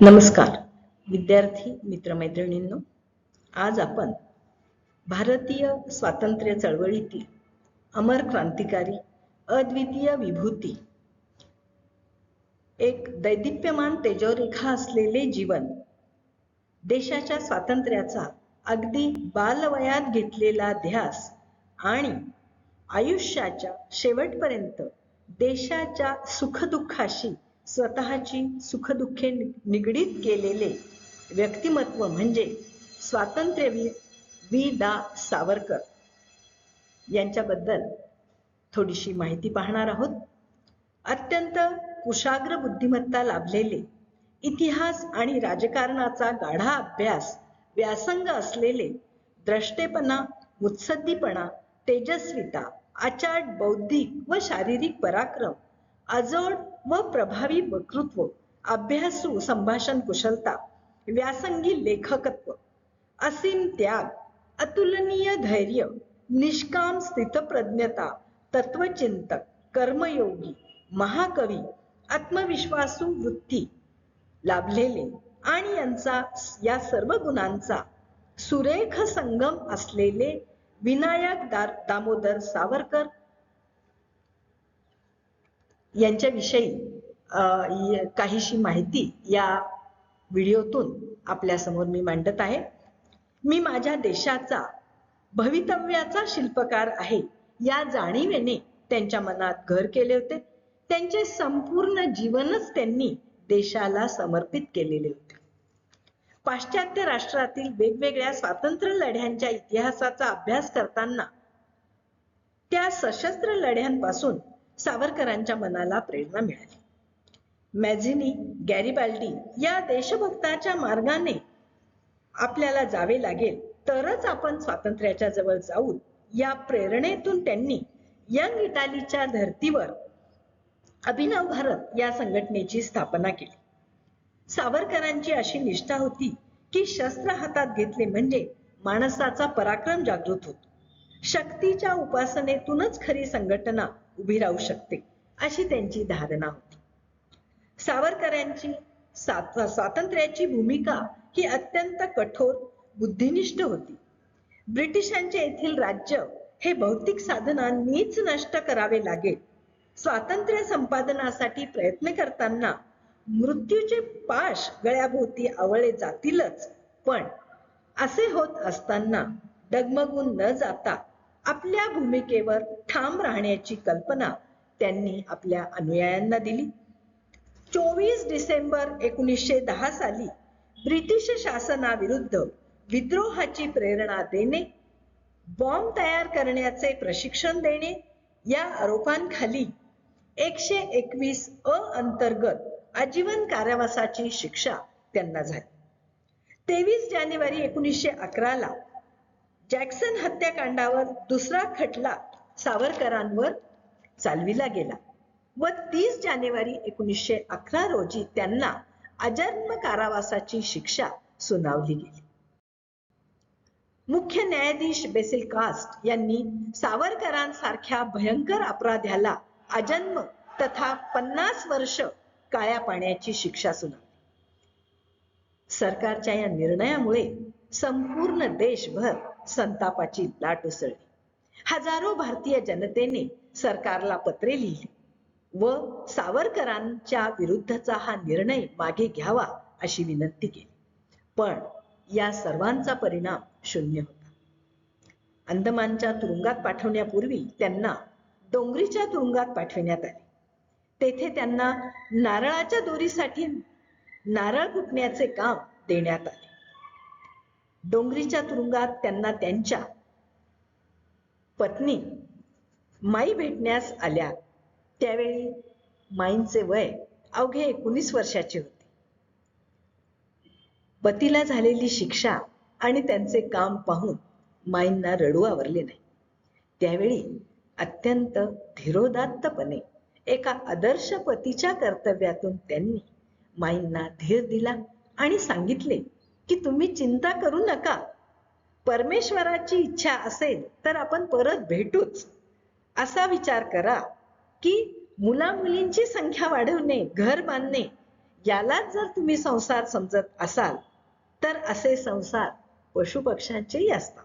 नमस्कार विद्यार्थी मित्रमैत्रिणींनो आज आपण भारतीय स्वातंत्र्य चळवळीतील अमर क्रांतिकारी अद्वितीय विभूती एक दैदिप्यमान तेजोरेखा असलेले जीवन देशाच्या स्वातंत्र्याचा अगदी बालवयात घेतलेला ध्यास आणि आयुष्याच्या शेवटपर्यंत देशाच्या सुखदुःखाशी स्वतःची सुखदुःखे निगडीत केलेले व्यक्तिमत्व म्हणजे स्वातंत्र्यवीर वि दा सावरकर. यांच्याबद्दल थोडीशी माहिती पाहणार आहोत. अत्यंत कुशाग्र बुद्धिमत्ता लाभलेले इतिहास आणि राजकारणाचा गाढा अभ्यास व्यासंग असलेले द्रष्टेपणा मुत्सद्दीपणा तेजस्विता आचार बौद्धिक व शारीरिक पराक्रम अजोड व प्रभावी वक्तृत्व अभ्यासू संभाषण कुशलता व्यासंगी लेखकत्व असीम त्याग अतुलनीय धैर्य निष्काम स्थितप्रज्ञता तत्वचिंतक कर्मयोगी महाकवी आत्मविश्वासू वृत्ती लाभलेले आणि यांचा या सर्व गुणांचा सुरेख संगम असलेले विनायक दार दामोदर सावरकर यांच्याविषयी काहीशी माहिती या व्हिडिओतून आपल्यासमोर मी मांडत आहे. मी माझ्या देशाचा भवितव्याचा शिल्पकार आहे या जाणीवेने त्यांच्या मनात घर केले होते. त्यांचे संपूर्ण जीवनच त्यांनी देशाला समर्पित केलेले होते. पाश्चात्य राष्ट्रातील वेगवेगळ्या स्वातंत्र्य लढ्यांच्या इतिहासाचा अभ्यास करताना त्या सशस्त्र लढ्यांपासून सावरकरांच्या मनाला प्रेरणा मिळाली. मॅझिनी गॅरिबाल्डी या देशभक्ताच्या मार्गाने आपल्याला जावे लागेल तरच आपण स्वातंत्र्याच्या जवळ जाऊ या प्रेरणेतून त्यांनी यंग इटालीच्या धर्तीवर अभिनव भारत या संघटनेची स्थापना केली. सावरकरांची अशी निष्ठा होती की शस्त्र हातात घेतले म्हणजे माणसाचा पराक्रम जागृत होतो. शक्तीच्या उपासनेतूनच खरी संघटना उभी राहू शकते अशी त्यांची धारणा होती. सावरकरांची स्वातंत्र्याची भूमिका ही अत्यंत कठोर बुद्धिनिष्ठ होती. ब्रिटिशांचे येथील राज्य हे भौतिक साधनांनीच नष्ट करावे लागेल. स्वातंत्र्य संपादनासाठी प्रयत्न करताना मृत्यूचे पाश गळ्याभोवती आवळले जातीलच पण असे होत असताना डगमगून न जाता आपल्या भूमिकेवर ठाम राहण्याची कल्पना त्यांनी आपल्या अनुयायांना दिली. चोवीस डिसेंबर एकोणीसशे दहा साली ब्रिटिश शासनाविरुद्ध विद्रोहाची प्रेरणा देणे बॉम्ब तयार करण्याचे प्रशिक्षण देणे या आरोपांखाली एकशे एकवीस अ अंतर्गत आजीवन कारावासाची शिक्षा त्यांना झाली. तेवीस जानेवारी एकोणीसशे अकराला जॅक्सन हत्याकांडावर दुसरा खटला सावरकरांवर चालविला गेला व तीस जानेवारी एकोणीसशे अकरा रोजी त्यांना अजन्म कारावासाची शिक्षा सुनावली गेली. मुख्य न्यायाधीश बेसिल कास्ट यांनी सावरकरांसारख्या भयंकर अपराध्याला अजन्म तथा पन्नास वर्ष काळ्या पाण्याची शिक्षा सुनावली. सरकारच्या या निर्णयामुळे संपूर्ण देशभर संतापाची लाट उसळली. हजारो भारतीय जनतेने सरकारला पत्रे लिहिली. व सावरकरांच्या विरुद्धचा हा निर्णय मागे घ्यावा अशी विनंती केली. पण या सर्वांचा परिणाम शून्य होता. अंदमानच्या तुरुंगात पाठवण्यापूर्वी त्यांना डोंगरीच्या तुरुंगात पाठविण्यात आले. तेथे त्यांना नारळाच्या दोरीसाठी नारळ कुटण्याचे काम देण्यात आले. डोंगरीच्या तुरुंगात त्यांना त्यांच्या पत्नी माई भेटण्यास आल्या. त्यावेळी माईंचे वय अवघे एकोणीस वर्षाचे होते. पतीला झालेली शिक्षा आणि त्यांचे काम पाहून माईंना रडू आवरले नाही. त्यावेळी अत्यंत धीरोदात्तपणे एका आदर्श पतीच्या कर्तव्यातून त्यांनी माईंना धीर दिला आणि सांगितले की तुम्ही चिंता करू नका. परमेश्वराची इच्छा असेल तर आपण परत भेटूच. असा विचार करा की मुला मुलींची संख्या वाढवणे घर बांधणे यालाच जर तुम्ही संसार समजत असाल तर असे संसार पशुपक्ष्यांचेही असतात.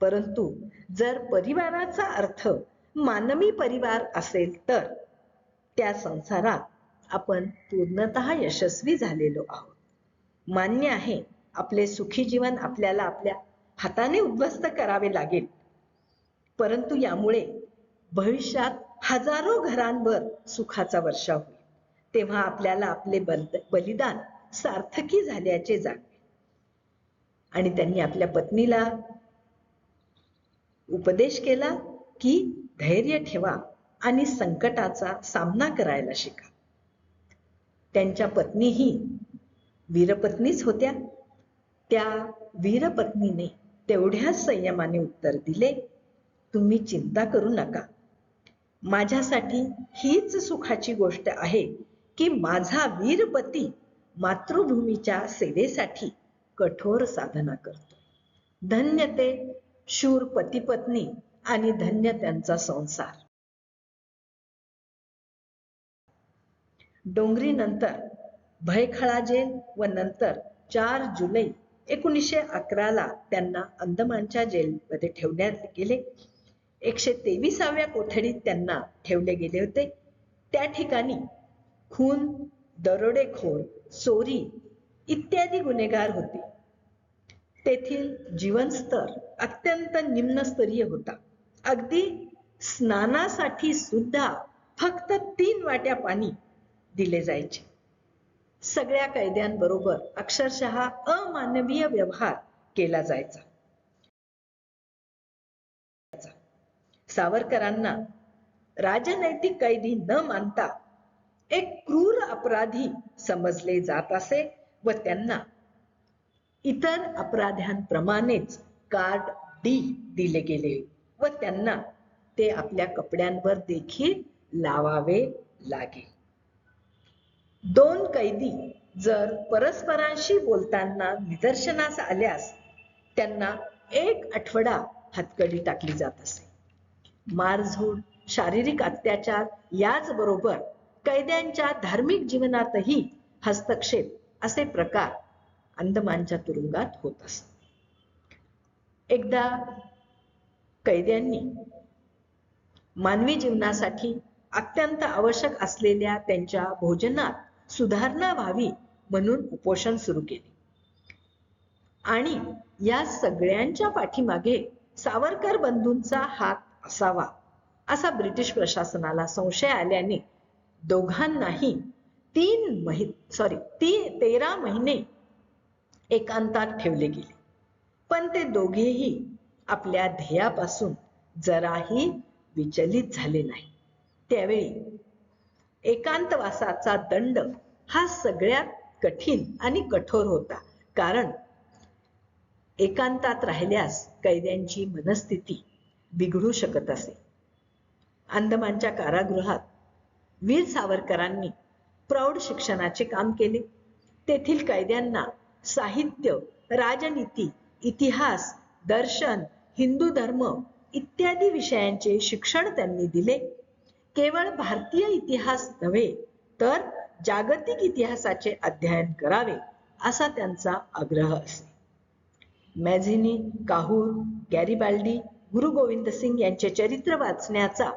परंतु जर परिवाराचा अर्थ मानवी परिवार असेल तर त्या संसारात आपण पूर्णत यशस्वी झालेलो आहोत. मान्य आहे आपले सुखी जीवन आपल्याला आपल्या हाताने उद्ध्वस्त करावे लागेल. परंतु यामुळे भविष्यात हजारो घरांवर सुखाचा वर्षा होईल. तेव्हा आपल्याला आपले बलिदान सार्थकी झाल्याचे जाणवे आणि त्यांनी आपल्या पत्नीला उपदेश केला की धैर्य ठेवा आणि संकटाचा सामना करायला शिका. त्यांच्या पत्नीही वीरपत्नीच होत्या. त्या वीरपत्नीने तेवढ्याच संयमाने उत्तर दिले तुम्ही चिंता करू नका. माझ्यासाठी हीच सुखाची गोष्ट आहे की माझा वीरपती मातृभूमीच्या सेवेसाठी कठोर साधना करतो. धन्य ते शूर पती पत्नी आणि धन्य त्यांचा संसार. डोंगरी नंतर भयखळा जेल व नंतर चार जुलै एकोणीसशे अकराला त्यांना अंदमानच्या जेलमध्ये ठेवण्यात गेले. एकशे तेविसाव्या कोठडीत त्यांना ठेवले गेले होते. त्या ठिकाणी खून दरोडेखोर चोरी इत्यादी गुन्हेगार होते. तेथील जीवनस्तर अत्यंत निम्नस्तरीय होता. अगदी स्नानासाठी सुद्धा फक्त तीन वाट्या पाणी दिले जायचे. सगळ्या कैद्यांबरोबर अक्षरशः अमानवीय व्यवहार केला जायचा. सावरकरांना राजनैतिक कैदी न मानता एक क्रूर अपराधी समजले जात असे व त्यांना इतर अपराध्यांप्रमाणेच कार्ड डी दिले गेले व त्यांना ते आपल्या कपड्यांवर देखील लावावे लागे. दोन कैदी जर परस्परांशी बोलताना निदर्शनास आल्यास त्यांना एक आठवडा हातकडी टाकली जात असे. मारझोड शारीरिक अत्याचार याचबरोबर कैद्यांच्या धार्मिक जीवनातही हस्तक्षेप असे प्रकार अंदमानच्या तुरुंगात होत असत. एकदा कैद्यांनी मानवी जीवनासाठी अत्यंत आवश्यक असलेल्या त्यांच्या भोजनात सुधारणा व्हावी म्हणून उपोषण सुरू केले. आणि या सगळ्यांच्या पाठीमागे सावरकर बंधूंचा हात असावा असा ब्रिटिश प्रशासनाला संशय आल्याने दोघांनाही तीन महि सॉरी ती तेरा महिने एकांतात ठेवले गेले. पण ते दोघेही आपल्या ध्येयापासून जराही विचलित झाले नाही. त्यावेळी एकांतवासाचा दंड हा सगळ्यात कठीण आणि कठोर होता. कारण एकांतात राहिल्यास कैद्यांची मनस्थिती बिघडू शकत असे. अंदमानच्या कारागृहात वीर सावरकरांनी प्रौढ शिक्षणाचे काम केले. तेथील कैद्यांना साहित्य राजनीती इतिहास दर्शन हिंदू धर्म इत्यादी विषयांचे शिक्षण त्यांनी दिले. केवळ भारतीय इतिहास नव्हे तर जागतिक इतिहासाचे अध्ययन करावे असा त्यांचा आग्रह असे. मॅझिनी काहूर गॅरीबाल्डी गुरु गोविंद सिंग यांचे चरित्र वाचण्याचा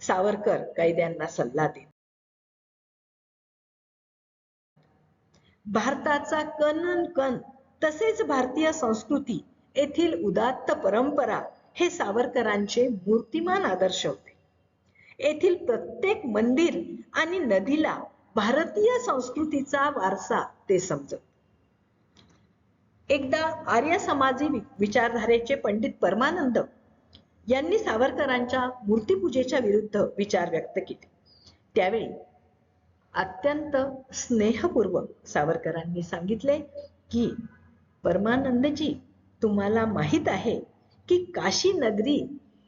सावरकर कैद्यांना सल्ला देत. भारताचा कणन कण तसेच भारतीय संस्कृती येथील उदात्त परंपरा हे सावरकरांचे मूर्तिमान आदर्श होते. येथील प्रत्येक मंदिर आणि नदीला भारतीय संस्कृतीचा वारसा ते समजत. एकदा आर्य समाजी विचारधारेचे पंडित परमानंद यांनी सावरकरांच्या मूर्तीपूजेच्या विरुद्ध विचार व्यक्त केले. त्यावेळी अत्यंत स्नेहपूर्वक सावरकरांनी सांगितले की परमानंदजी तुम्हाला माहीत आहे की काशी नगरी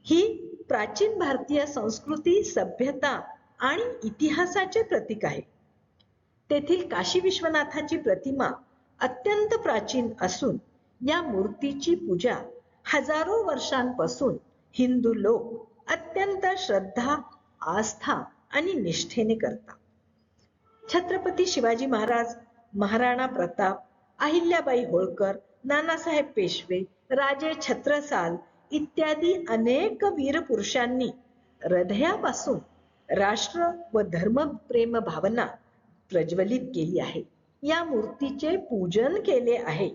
ही प्राचीन भारतीय संस्कृती सभ्यता आणि इतिहासाचे प्रतीक आहे. तेथील काशी विश्वनाथाची प्रतिमा अत्यंत प्राचीन असून या मूर्तीची पूजा हजारो वर्षांपासून हिंदू लोक अत्यंत श्रद्धा आस्था आणि निष्ठेने करतात. छत्रपती शिवाजी महाराज महाराणा प्रताप अहिल्याबाई होळकर नानासाहेब पेशवे राजे छत्रसाल इत्यादी अनेक वीर पुरुषांनी हृदयापासून राष्ट्र व धर्मप्रेम भावना प्रज्वलित केली आहे. या मूर्तीचे पूजन केले आहे.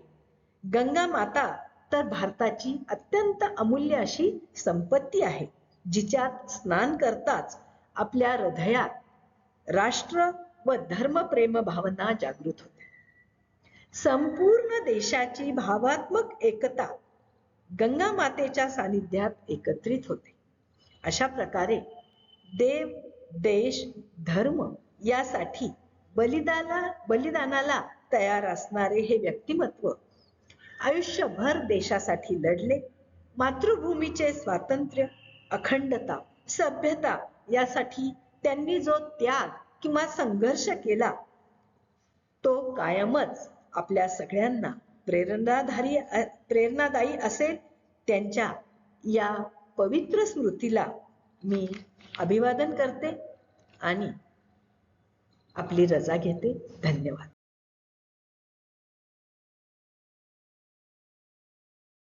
गंगा माता तर भारताची अत्यंत अमूल्य अशी संपत्ती आहे जिच्यात स्नान करताच आपल्या हृदयात राष्ट्र व धर्मप्रेम भावना जागृत होते संपूर्ण देशाची भावात्मक एकता गंगा मातेच्या सानिध्यात एकत्रित होते. अशा प्रकारे देव देश धर्म यासाठी बलिदाला बलिदानाला तयार असणारे हे व्यक्तिमत्व आयुष्यभर देशासाठी लढले. मातृभूमीचे स्वातंत्र्य अखंडता सभ्यता यासाठी त्यांनी जो त्याग किंवा संघर्ष केला तो कायमच आपल्या सगळ्यांना प्रेरणाधारी प्रेरणादायी असेल त्यांच्या या पवित्र स्मृतीला मी अभिवादन करते आणि आपली रजा घेते. धन्यवाद.